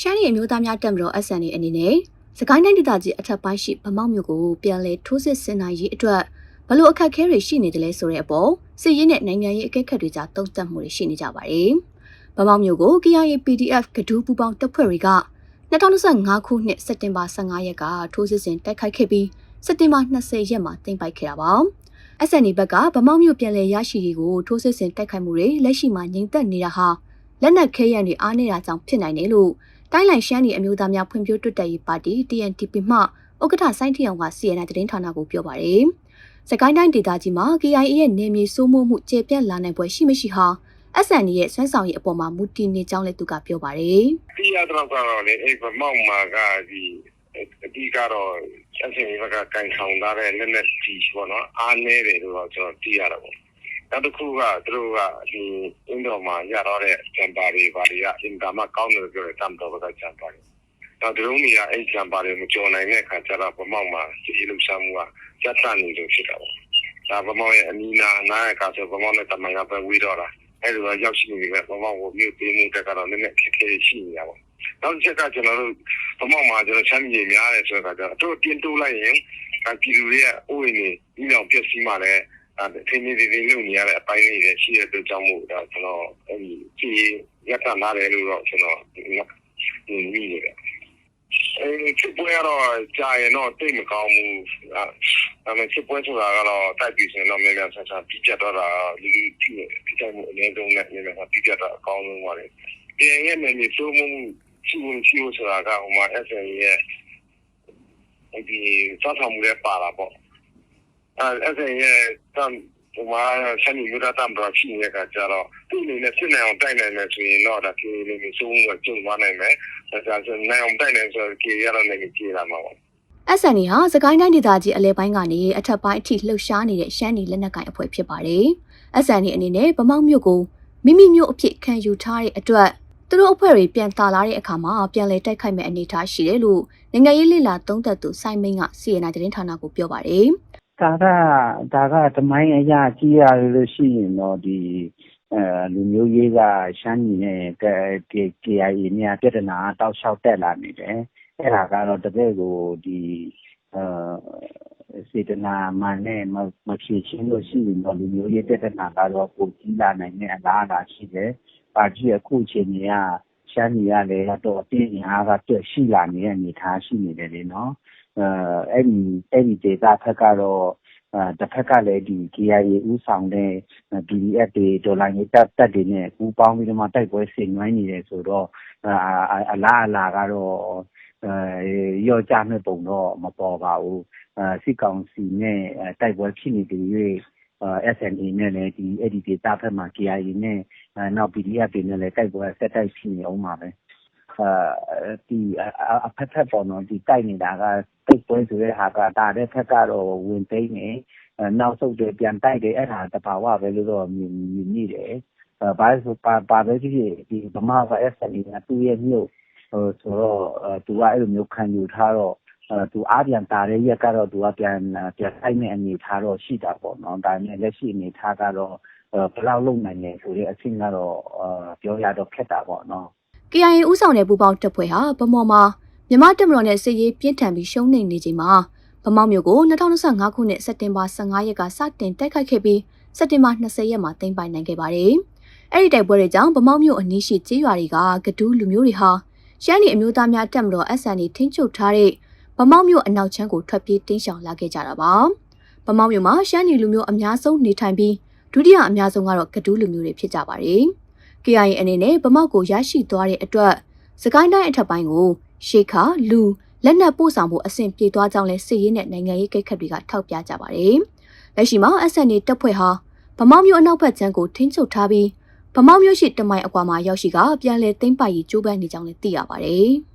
ရှမ်းပြည်အမျိုးသားများတပ်မတော် SNA အနေနဲ့စကိုင်းတိုင်းဒေသကြီးအထက်ပိုင်းရှိဗမောက်မြို့ကိုပြန်လည်ထိုးစစ်ဆင်နိုင်ရေးအတွက်ဘလို့အခက်အခဲတွေရှိနေတယ်လဲဆိုတဲ့အပေါ်စစ်ရေးနဲ့နိုင်ငံရေးအကဲခတ်တွေကြားတုံ့တက်မှုတွေရှိနေကြပါတယ်။ဗမောက်မြို့ကို KIA PDF ကဒူးပူပေါင်းတပ်ဖွဲ့တွေက2025ခုနှစ်စက်တင်ဘာ15ရက်ကထိုးစစ်ဆင်တိုက်ခိုက်ခဲ့ပြီးစက်တင်ဘာ20ရက်မှာတင်ပိုက်ခဲ့တာပါ။ SNA ဘက်ကဗမောက်မြို့ပြန်လည်ရရှိရေးကိုထိုးစစ်ဆင်တိုက်ခိုက်မှုတွေလက်ရှိမှာငြိမ်သက်နေတာဟာလက်နက်ခဲယမ်းတွေအားနေတာကြောင့်ဖြစ်နိုင်တယ်လို့ တိုင်းလိုင်ရှမ်းပြည်အမျိုးသားများဖွံ့ဖြိုးတိုးတက်ရေးပါတီ TNTP မှဥက္ကဋ္ဌစိုင်းထီအောင်က CNN သတင်းဌာနကိုပြောပါရယ်။စကိုင်းတိုင်းဒေသကြီးမှာ KIA ရဲ့နေမြေစိုးမိုးမှုကျေပြန့်လာနိုင်ပွဲရှိမရှိဟာ SND ရဲ့ဆွမ်းဆောင်ရည်အပေါ်မှာမူတည်နေကြောင်းလည်းသူကပြောပါရယ်သိရတော့ကတော့လေအဲ့ဗမောက်မှာကဒီအဓိကတော့ဆက်စင်ဘက်ကကန်ဆောင်ထားတဲ့လက်လက်ကြီးပေါ့နော်အားနေတယ်လို့တော့ကျွန်တော်သိရတော့ပေါ့ နောက်တစ်ခုကသူတို့ကဒီအင်းတော်မှာရတော့တဲ့ဂျမ်ပါတွေဘာတွေကအင်တာမကောင်းတယ်ပြောတယ်တမ်တော်ဘက်ကဂျမ်ပါတွေတော့ဒီလိုမျိုးကအဲ့ဂျမ်ပါတွေမကြော်နိုင်တဲ့အခါကျတော့ဗမောက်မှာစီလှုပ်ရှားမှုကကြက်တန်နေလို့ဖြစ်တာပေါ့ဒါဗမောက်ရဲ့အနီးနာအနားကဆိုဗမောက်နဲ့တမန်ကပဲဝေးတော့တာအဲ့လိုရောက်ရှိနေပြီဗမောက်ကိုမြို့သေးမှုတက်ကတော့နည်းနည်းဖြစ်ခဲ့ရှိနေတာပေါ့နောက်တစ်ချက်ကကျွန်တော်တို့ဗမောက်မှာကျွန်တော်ချမ်းမြေများတယ်ဆိုတော့အတော့တင်းတိုးလိုက်ရင်ပြည်သူတွေရဲ့အိုးအိမ်တွေဒီလောက်ပြည့်စည်မှလည်း အဲထင်းနေနေလို့နေရတဲ့အပိုင်းတွေရှိတဲ့အတွက်ကြောင့်မို့ဒါကျွန်တော်အဲဒီကြည်ရက်တာနားတယ်လို့တော့ကျွန်တော်ဒီမိနေတယ်အဲချစ်ပွဲကတော့ကြာရင်တော့တိတ်မကောင်းဘူးအဲဒါချစ်ပွဲဆိုတာကတော့တိုက်ပြီးဆိုရင်တော့များများဆဆပြီးပြတ်တော့တာလူလူထိထိတိုင်းမှုအရင်ဆုံးနဲ့များများပြီးပြတ်တာအကောင်းဆုံးပါလေပြန်ရဲ့နေနေစိုးမှုရှိမှုရှိမှုဆိုတာကဟိုမှာ SN ရဲ့ဒီစောင့်ဆောင်မှုလည်းပါတာပေါ့ အဲ SN ရဲ့တမ်ဟိုမှာဆန်နီမြတ်တမ်တော့ရှိနေတဲ့ကကြတော့ဒီအနေနဲ့စစ်နိုင်အောင်တိုက်နိုင်မယ်ဆိုရင်တော့ဒါပြေနေနေစိုးမှုကကျုံသွားနိုင်မယ်ဒါဆိုနိုင်အောင်တိုက်နိုင်ဆိုတော့ကြေရတော့နေကြေလာမှာပေါ့ SND ဟာစကိုင်းတိုင်းဒေသကြီးအလဲပိုင်းကနေအထက်ပိုင်းအထိလှုပ်ရှားနေတဲ့ရှမ်းပြည်လက်နက်ကိုင်အဖွဲ့ဖြစ်ပါတယ်။ SND အနေနဲ့ဗမောက်မြို့ကိုမိမိမြို့အဖြစ်ခံယူထားတဲ့အတွက်သူတို့အဖွဲ့တွေပြန်တာလာတဲ့အခါမှာပြန်လည်တိုက်ခိုက်မဲ့အနေအထားရှိတယ်လို့နိုင်ငံရေးလှစ်လာသုံးသပ်သူစိုင်းမင်းက CNN သတင်းဌာနကိုပြောပါတယ်။ ဒါကဒါကတမိုင်းအရာကြီးရလို့ရှိရင်တော့ဒီအဲလူမျိုးရေးကရှမ်းပြည်နဲ့ KIA နဲ့ပြဿနာတောက်လျှောက်တက်လာနေတယ်အဲ့ဒါကတော့တကယ်ကိုဒီအဲစေတနာမှန်နဲ့မဖြေချင်းလို့ရှိရင်တော့လူမျိုးရေးပြဿနာကတော့ပိုကြီးလာနိုင်တဲ့အလားအလာရှိတယ်ပါတီအခုအချိန်ကြီးကရှမ်းပြည်ကလည်းတော့အတင်းအားကတွက်ရှိလာနေတဲ့အနေအထားရှိနေတယ်လေနော် အဲအဲ့ဒီအဲ့ဒီဒေတာဖက်ကတော့အဲတစ်ဖက်ကလည်းဒီ KIA ဥဆောင်တဲ့ PDF တွေဒေါ်လာရေးတပ်တပ်တွေနဲ့ ပူးပေါင်းပြီးတော့မှ တိုက်ပွဲဆင်နွှဲနေတယ်ဆိုတော့ အလားအလာကတော့အဲရော့ကြမဲ့ပုံတော့ မပေါ်ပါဘူးအဲစစ်ကောင်စီနဲ့ တိုက်ပွဲဖြစ်နေတယ်၍ SNA နဲ့လည်းဒီအဲ့ဒီဒေတာဖက်မှာ KIA နဲ့ နောက် PDF တွေနဲ့လည်း တိုက်ပွဲဆက်တိုက်ဖြစ်နေအောင်ပါပဲအဲ ဒီအဖက်ဖက်ပေါ်တော့ဒီတိုက်နေတာကတိုက်ပွဲဆိုတဲ့ဟာကဒါတဲ့ဖက်ကတော့ဝင်သိမ်းနေနောက်ဆုတ်တယ်ပြန်တိုက်တယ်အဲ့ဒါတဘာဝပဲလို့တော့မြင်မြင်မိတယ်ဘာလို့ဆိုပါပါပဲဖြစ်ဖြစ်ဒီဗမာက SNA ကသူ့ရဲ့မြို့ဟိုဆိုတော့သူကအဲ့လိုမျိုးခံယူထားတော့သူအားပြန်တာတဲ့ရက်ကတော့သူကပြန်ပြန်ဆိုင်တဲ့အနေထားတော့ရှိတာပေါ့နော်ဒါပေမဲ့လက်ရှိအနေထားကတော့ဘယ်လောက်လုံနိုင်လဲဆိုတဲ့အချင်းကတော့ပြောရတော့ခက်တာပေါ့နော် KIA ဥဆောင်တဲ့ပူပေါင်းတပ်ဖွဲ့ဟာဗမော်မှာမြမတက်မတော်နဲ့စစ်ရေးပြင်းထန်ပြီးရှုံးနေနေချိန်မှာဗမောက်မြို့ကို2025ခုနှစ်စက်တင်ဘာ15ရက်ကစတင်တိုက်ခိုက်ခဲ့ပြီးစက်တင်ဘာ20ရက်မှာသိမ်းပိုင်နိုင်ခဲ့ပါတယ်။အဲ့ဒီတိုက်ပွဲတွေကြောင့်ဗမောက်မြို့အနီးရှိကျေးရွာတွေကကဒူးလူမျိုးတွေဟာရှမ်းပြည်အမျိုးသားများတပ်မတော် SND ထိန်းချုပ်ထားတဲ့ဗမောက်မြို့အနောက်ချမ်းကိုထွက်ပြေးတင်းရှောင်လာခဲ့ကြတာပါ။ဗမောက်မြို့မှာရှမ်းပြည်လူမျိုးအများဆုံးနေထိုင်ပြီးဒုတိယအများဆုံးကတော့ကဒူးလူမျိုးတွေဖြစ်ကြပါတယ်။ KIA အနေနဲ့ဗမောက်ကိုရရှိသွားတဲ့အတွက်စကိုင်းတိုင်းအထက်ပိုင်းကိုရှေခါလူလက်နက်ပို့ဆောင်ဖို့အဆင့်ပြေသွားကြောင်းလဲစစ်ရေးနဲ့နိုင်ငံရေးကိတ်ခတ်တွေကထောက်ပြကြပါတယ်။လက်ရှိမှာ SNA တပ်ဖွဲ့ဟာဗမောက်မြို့အနောက်ဘက်ခြမ်းကိုထိန်းချုပ်ထားပြီးဗမောက်မြို့ရှိတမိုင်အကွာမှာရောက်ရှိကပြန်လည်သိမ်းပိုက်ရေးကြိုးပမ်းနေကြောင်းလည်းသိရပါတယ်။